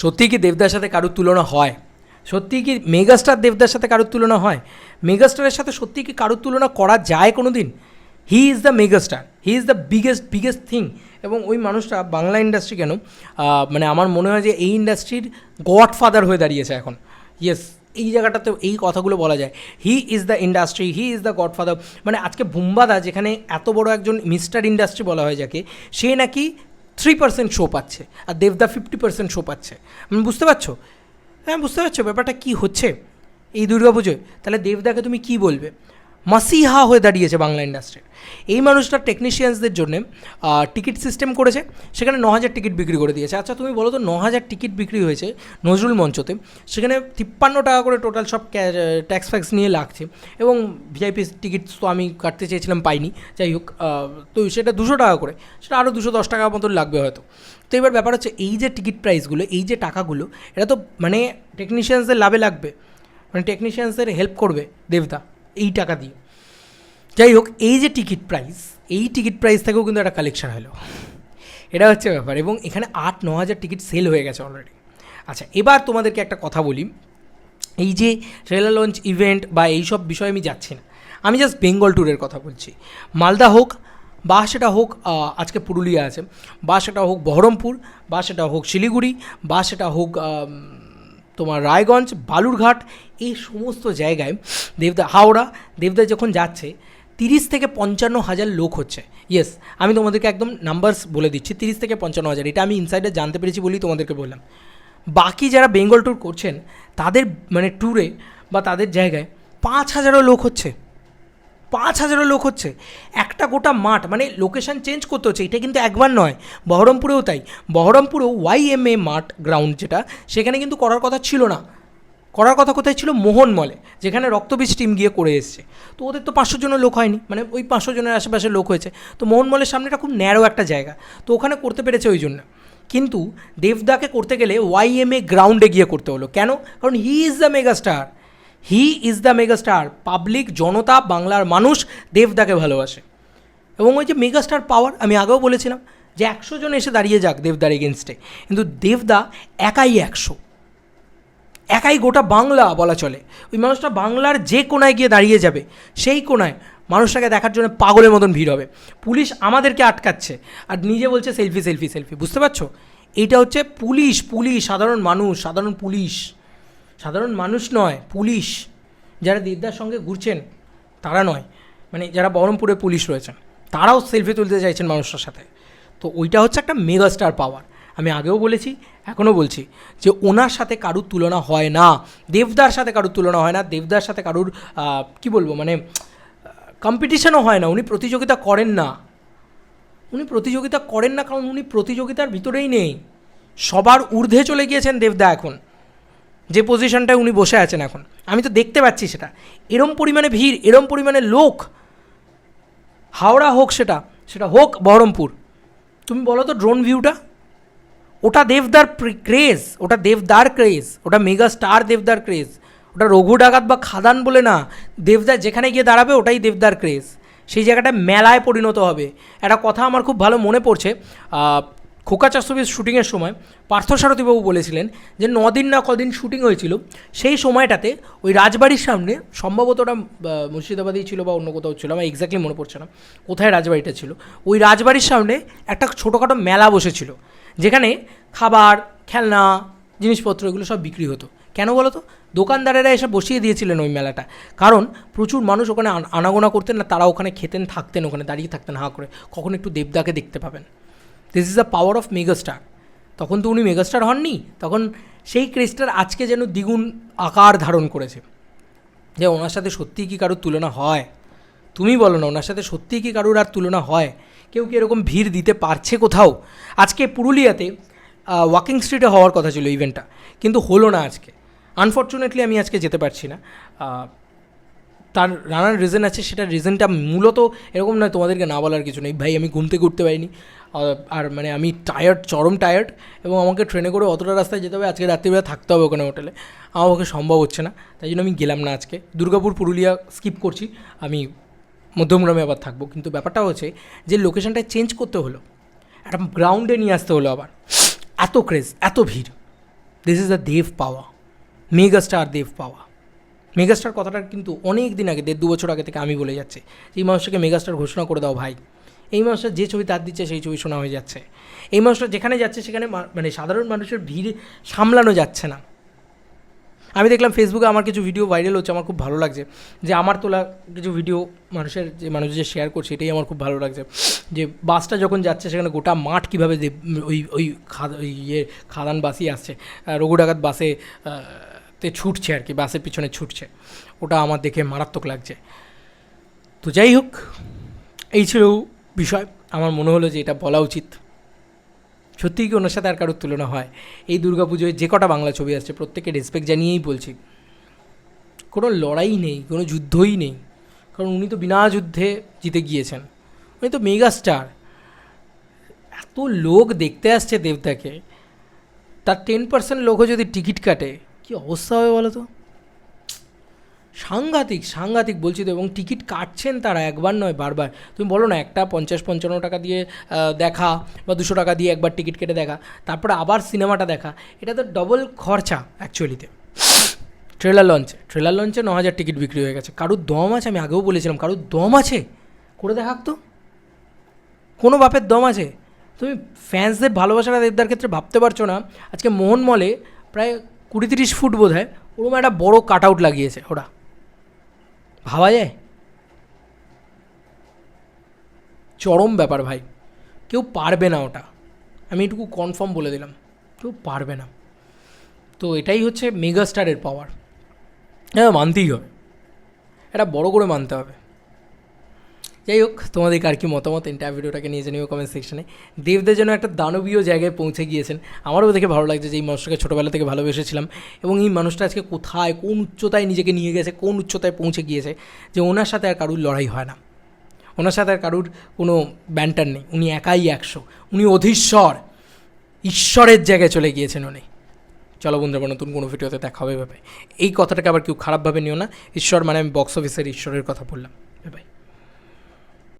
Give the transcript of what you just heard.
সত্যিই কি দেবদার সাথে কারোর তুলনা হয়? সত্যিই কি মেগাস্টার দেবদার সাথে কারোর তুলনা হয়? মেগাস্টারের সাথে সত্যি কি কারোর তুলনা করা যায় কোনো দিন he is the megastar he is the biggest biggest thing এবং ওই মানুষটা বাংলা ইন্ডাস্ট্রি কেন? মানে আমার মনে হয় যে এই ইন্ডাস্ট্রির গডফাদার হয়ে দাঁড়িয়েছে এখন। ইয়েস এই জায়গাটাতে এই কথাগুলো বলা যায়। He is the industry he is the godfather মানে আজকে বুম্বাদা, যেখানে এত বড় একজন মিস্টার ইন্ডাস্ট্রি বলা হয় যাকে, সে নাকি থ্রি পার্সেন্ট শো পাচ্ছে, আর দেবদা ফিফটি পার্সেন্ট শো পাচ্ছে। বুঝতে পারছ? হ্যাঁ বুঝতে পারছ ব্যাপারটা কী হচ্ছে? এই দুর্গা পুজোয় তাহলে দেবদাকে তুমি কি বলবে? মাসিহা হয়ে দাঁড়িয়েছে বাংলা ইন্ডাস্ট্রির এই মানুষটা টেকনিশিয়ানসদের জন্য টিকিট সিস্টেম করেছে, সেখানে ন হাজার টিকিট বিক্রি করে দিয়েছে। আচ্ছা তুমি বলো তো ন হাজার টিকিট বিক্রি হয়েছে নজরুল মঞ্চতে, সেখানে তিপ্পান্ন টাকা করে টোটাল সব ট্যাক্স ফ্যাক্স নিয়ে লাগছে এবং ভিআইপি টিকিট তো আমি কাটতে চেয়েছিলাম পাইনি, যাই হোক তো সেটা দুশো টাকা করে, সেটা আরও দুশো দশ টাকা মতন লাগবে হয়তো। তো এবার ব্যাপার হচ্ছে, এই যে টিকিট প্রাইসগুলো এই যে টাকাগুলো, এটা তো মানে টেকনিশিয়ানসদের লাভে লাগবে মানে টেকনিশিয়ানসদের হেল্প করবে, দেবদা। এই টাকা দিয়ে যাই হোক এই যে টিকিট প্রাইস, এই টিকিট প্রাইস থেকেও কিন্তু একটা কালেকশন হলো। এটা হচ্ছে ব্যাপার এবং এখানে আট ন হাজার টিকিট সেল হয়ে গেছে অলরেডি আচ্ছা এবার তোমাদেরকে একটা কথা বলি। এই যে ট্রেলার লঞ্চ ইভেন্ট বা এইসব বিষয়ে আমি যাচ্ছি না। আমি জাস্ট বেঙ্গল ট্যুরের কথা বলছি। মালদা হোক বা সেটা হোক আজকে পুরুলিয়া আছে, বা সেটা হোক বহরমপুর, বা সেটা হোক শিলিগুড়ি, বা সেটা হোক তোমার রায়গঞ্জ, বালুরঘাট, এই সমস্ত জায়গায় দেবদা, হাওড়া, দেবদা যখন যাচ্ছে, তিরিশ থেকে পঞ্চান্ন হাজার লোক হচ্ছে। ইয়েস আমি তোমাদেরকে একদম নাম্বারস বলে দিচ্ছি, তিরিশ থেকে পঞ্চান্ন হাজার। এটা আমি ইনসাইডে জানতে পেরেছি বলেই তোমাদেরকে বললাম। বাকি যারা বেঙ্গল ট্যুর করছেন, তাদের মানে ট্যুরে বা তাদের জায়গায় পাঁচ হাজারও লোক হচ্ছে। পাঁচ হাজারও লোক হচ্ছে। একটা গোটা মাঠ মানে লোকেশন চেঞ্জ করতে হচ্ছে, এটা কিন্তু একবার নয়, বহরমপুরেও তাই। বহরমপুরেও ওয়াইএমএ মাঠ গ্রাউন্ড যেটা, সেখানে কিন্তু করার কথা ছিল না। করার কথা কোথায় ছিল? মোহন মলে, যেখানে রক্তবীজ টিম গিয়ে করে এসছে। তো ওদের তো পাঁচশো জনের লোক হয়নি মানে ওই পাঁচশো জনের আশেপাশে লোক হয়েছে। তো মোহন মলের সামনেটা খুব ন্যারো একটা জায়গা, তো ওখানে করতে পেরেছে ওই জন্য। কিন্তু দেবদাকে করতে গেলে ওয়াইএমএ গ্রাউন্ডে গিয়ে করতে হলো। কেন? কারণ he is the megastar he is the megastar public জনতা, বাংলার মানুষ দেবদাকে ভালোবাসে। এবং ওই যে মেগাস্টার পাওয়ার আমি আগেও বলেছিলাম যে একশো জন এসে দাঁড়িয়ে যাক দেবদার এগেনস্টে কিন্তু দেবদা একাই একশো। একাই গোটা বাংলা বলা চলে। ওই মানুষটা বাংলার যে কোনায় গিয়ে দাঁড়িয়ে যাবে, সেই কোনায় মানুষটাকে দেখার জন্য পাগলের মতন ভিড় হবে। পুলিশ আমাদেরকে আটকাচ্ছে। আর নিজে বলছে, সেলফি সেলফি সেলফি। বুঝতে পারছ? এটা হচ্ছে পুলিশ পুলিশ, সাধারণ মানুষ, সাধারণ পুলিশ। সাধারণ মানুষ নয়, পুলিশ। যারা দেবদার সঙ্গে ঘুরছেন, তারা নয়। মানে যারা বহরমপুরে পুলিশ রয়েছেন, তারাও সেলফি তুলতে চাইছেন মানুষটার সাথে। তো ওইটা হচ্ছে একটা মেগাস্টার পাওয়ার আমি আগেও বলেছি, এখনও বলছি যে ওনার সাথে কারুর তুলনা হয় না। দেবদার সাথে কারুর তুলনা হয় না। দেবদার সাথে কারুর কি বলব মানে কম্পিটিশনও হয় না। উনি প্রতিযোগিতা করেন না। উনি প্রতিযোগিতা করেন না কারণ উনি প্রতিযোগিতার ভিতরেই নেই। সবার ঊর্ধ্বে চলে গিয়েছেন দেবদা এখন। যে পজিশনটায় উনি বসে আছেন এখন। আমি তো দেখতে পাচ্ছি সেটা। এরম পরিমাণে ভিড়, এরম পরিমাণে লোক, হাওড়া হোক সেটা সেটা হোক বহরমপুর। তুমি বলো তো ড্রোন ভিউটা ওটা দেবদার ক্রেজ ওটা দেবদার ক্রেজ ওটা মেগা স্টার দেবদার ক্রেজ ওটা রঘু ডাকাত বা খাদান বলে না, দেবদার যেখানে গিয়ে দাঁড়াবে ওটাই দেবদার ক্রেজ সেই জায়গাটা মেলায় পরিণত হবে। একটা কথা আমার খুব ভালো মনে পড়ছে খোকা চাষবির শুটিংয়ের সময় পার্থ পার্থসারথীবাবু বলেছিলেন যে নদিন না কদিন শুটিং হয়েছিল, সেই সময়টাতে ওই রাজবাড়ির সামনে সম্ভবত ওটা মুর্শিদাবাদেই ছিল বা অন্য কোথাও ছিল, আমার এক্স্যাক্টলি মনে পড়ছে না, কোথায় রাজবাড়িটা ছিল, ওই রাজবাড়ির সামনে একটা ছোটোখাটো মেলা বসেছিল, যেখানে খাবার, খেলনা, জিনিসপত্র এগুলো সব বিক্রি হতো। কেন বলো তো দোকানদারেরা এসে বসিয়ে দিয়েছিলেন ওই মেলাটা। কারণ প্রচুর মানুষ ওখানে আন- আনাগোনা করতেন না তারা ওখানে খেতেন, থাকতেন, ওখানে দাঁড়িয়ে থাকতেন হাঁ করে। কখন একটু দেবদাকে দেখতে পাবেন। This is the power of megastar তখন তো উনি মেগাস্টার হননি, তখন সেই ক্রেজটার আজকে যেন দ্বিগুণ আকার ধারণ করেছে। যে ওনার সাথে সত্যিই কি কারোর তুলনা হয়? তুমি বলো না, ওনার সাথে সত্যিই কি কারোর আর তুলনা হয়? কেউ কি এরকম ভিড় দিতে পারছে কোথাও? আজকে পুরুলিয়াতে ওয়াকিং স্ট্রিটে হওয়ার কথা ছিল ইভেন্টটা কিন্তু হলো না আজকে। আনফর্চুনেটলি আমি আজকে যেতে পারছি না। তার নানান রিজন আছে, সেটা রিজনটা মূলত এরকম নয়, তোমাদেরকে না বলার কিছু নেই। ভাই, আমি ঘুম থেকে উঠতে পারিনি। আর মানে আমি টায়ার্ড চরম টায়ার্ড এবং আমাকে ট্রেনে করে অতটা রাস্তায় যেতে হবে, আজকে রাত্রিবেলা থাকতে হবে ওখানে হোটেলে আমার পক্ষে সম্ভব হচ্ছে না, তাই জন্য আমি গেলাম না আজকে। দুর্গাপুর, পুরুলিয়া স্কিপ করছি। আমি মধ্যমগ্রামে আবার থাকব। কিন্তু ব্যাপারটা হচ্ছে যে লোকেশনটা চেঞ্জ করতে হলো। একটা গ্রাউন্ডে নিয়ে আসতে হলো আবার। এত ক্রেজ এত ভিড়। দিস ইজ দ্য দেব পাওয়া মেগাস্টার দেব পাওয়া মেগাস্টার কথাটা কিন্তু অনেক দিন আগে, দেড় দু বছর আগে থেকে আমি বলে যাচ্ছি এই মানুষটাকে মেগাস্টার ঘোষণা করে দাও ভাই। এই মানুষটা যে ছবি তার দিচ্ছে, সেই ছবি শোনা হয়ে যাচ্ছে। এই মানুষটা যেখানে যাচ্ছে, সেখানে মানে সাধারণ মানুষের ভিড় সামলানো যাচ্ছে না। আমি দেখলাম ফেসবুকে আমার কিছু ভিডিও ভাইরাল হচ্ছে, আমার খুব ভালো লাগছে। যে আমার তোলা কিছু ভিডিও মানুষের যে মানুষ যে শেয়ার করছে, এটাই আমার খুব ভালো লাগছে। যে বাসটা যখন যাচ্ছে, সেখানে গোটা মাঠ কীভাবে ওই ওই খাদ ইয়ে খাদান বাসই আসছে রঘু ডাকাত বাসে তে ছুটছে আর কি, বাসের পিছনে ছুটছে। ওটা আমার দেখে মারাত্মক লাগছে। তো যাই হোক, এই ছিল বিষয়। আমার মনে হলো যে এটা বলা উচিত। সত্যিই কি ওনার সাথে আর কারোর তুলনা হয়? এই দুর্গাপুজোয় যে কটা বাংলা ছবি আসছে প্রত্যেকে রেসপেক্ট জানিয়েই বলছি। কোনো লড়াই নেই, কোনো যুদ্ধই নেই। কারণ উনি তো বিনা যুদ্ধে জিতে গিয়েছেন। উনি তো মেগা স্টার। এত লোক দেখতে আসছে দেবদাকে তার টেন পার্সেন্ট লোকও যদি টিকিট কাটে কি অবস্থা হবে বলো তো সাংঘাতিক সাংঘাতিক বলছি তো, এবং টিকিট কাটছেন তারা, একবার নয়, বারবার। তুমি বলো না, একটা পঞ্চাশ, পঞ্চান্ন টাকা দিয়ে দেখা, বা দুশো টাকা দিয়ে একবার টিকিট কেটে দেখা, তারপরে আবার সিনেমাটা দেখা, এটা তো ডবল খরচা অ্যাকচুয়ালিতে ট্রেলার লঞ্চে ট্রেলার লঞ্চে ন হাজার টিকিট বিক্রি হয়ে গেছে। কারুর দম আছে? আমি আগেও বলেছিলাম, কারুর দম আছে? করে দেখাক তো। কোনো বাপের দম আছে? তুমি ফ্যান্সদের ভালোবাসাটা দেবদার ক্ষেত্রে ভাবতে পারছ না। আজকে মোহন মলে প্রায় কুড়ি তিরিশ ফুট বোধ হয় ওরকম একটা বড় কাট আউট লাগিয়েছে ওরা ভাবা যায়? চরম ব্যাপার ভাই। কেউ পারবে না ওটা। আমি এটুকু কনফার্ম বলে দিলাম। কেউ পারবে না। তো এটাই হচ্ছে মেগাস্টারের পাওয়ার হ্যাঁ মানতেই হবে। এটা বড় করে মানতে হবে। যাই হোক তোমাদের আর কি মতামত? এন্টার ভিডিওটাকে নিয়ে জানিও কমেন্ট সেকশনে দেবদের যেন একটা দানবীয় জায়গায় পৌঁছে গিয়েছেন। আমারও দেখে ভালো লাগছে যে এই মানুষটাকে ছোটোবেলা থেকে ভালোবেসেছিলাম এবং এই মানুষটা আজকে কোথায়, কোন উচ্চতায় নিজেকে নিয়ে গেছে, কোন উচ্চতায় পৌঁছে গিয়েছে যে ওনার সাথে আর কারুর লড়াই হয় না। ওনার সাথে আর কারুর কোনো ব্যান্টার নেই। উনি একাই একশো। উনি অধীশ্বর। ঈশ্বরের জায়গায় চলে গিয়েছেন উনি। চলো বন্ধু বন্ধুরা, নতুন কোনো ভিডিওতে দেখা হবে ভাবে এই কথাটাকে আবার কেউ খারাপভাবে নিও না। ঈশ্বর মানে আমি বক্স অফিসের ঈশ্বরের কথা বললাম।